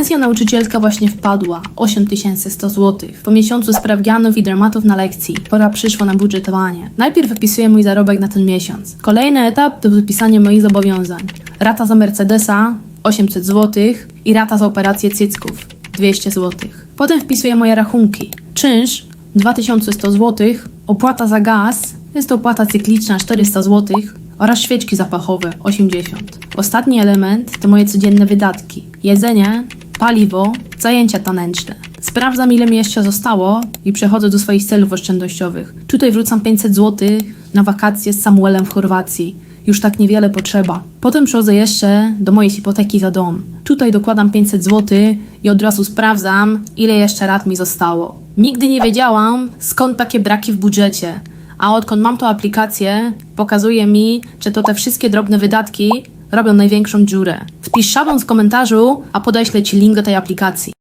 Pensja nauczycielska właśnie wpadła 8100 zł. Po miesiącu sprawdzianów i dramatów na lekcji pora przyszła na budżetowanie. Najpierw wypisuję mój zarobek na ten miesiąc. Kolejny etap to wypisanie moich zobowiązań. Rata za Mercedesa 800 zł i rata za operację cycków 200 zł. Potem wpisuję moje rachunki. Czynsz 2100 zł, opłata za gaz, jest to opłata cykliczna 400 zł oraz świeczki zapachowe 80. Ostatni element to moje codzienne wydatki. Jedzenie, paliwo, zajęcia taneczne. Sprawdzam ile mi jeszcze zostało i przechodzę do swoich celów oszczędnościowych. Tutaj wrzucam 500 zł na wakacje z Samuelem w Chorwacji. Już tak niewiele potrzeba. Potem przechodzę jeszcze do mojej hipoteki za dom. Tutaj dokładam 500 zł i od razu sprawdzam, ile jeszcze rat mi zostało. Nigdy nie wiedziałam, skąd takie braki w budżecie. A odkąd mam tą aplikację, pokazuje mi, że to te wszystkie drobne wydatki robią największą dziurę. Wpisz szablon w komentarzu, a podeślę Ci link do tej aplikacji.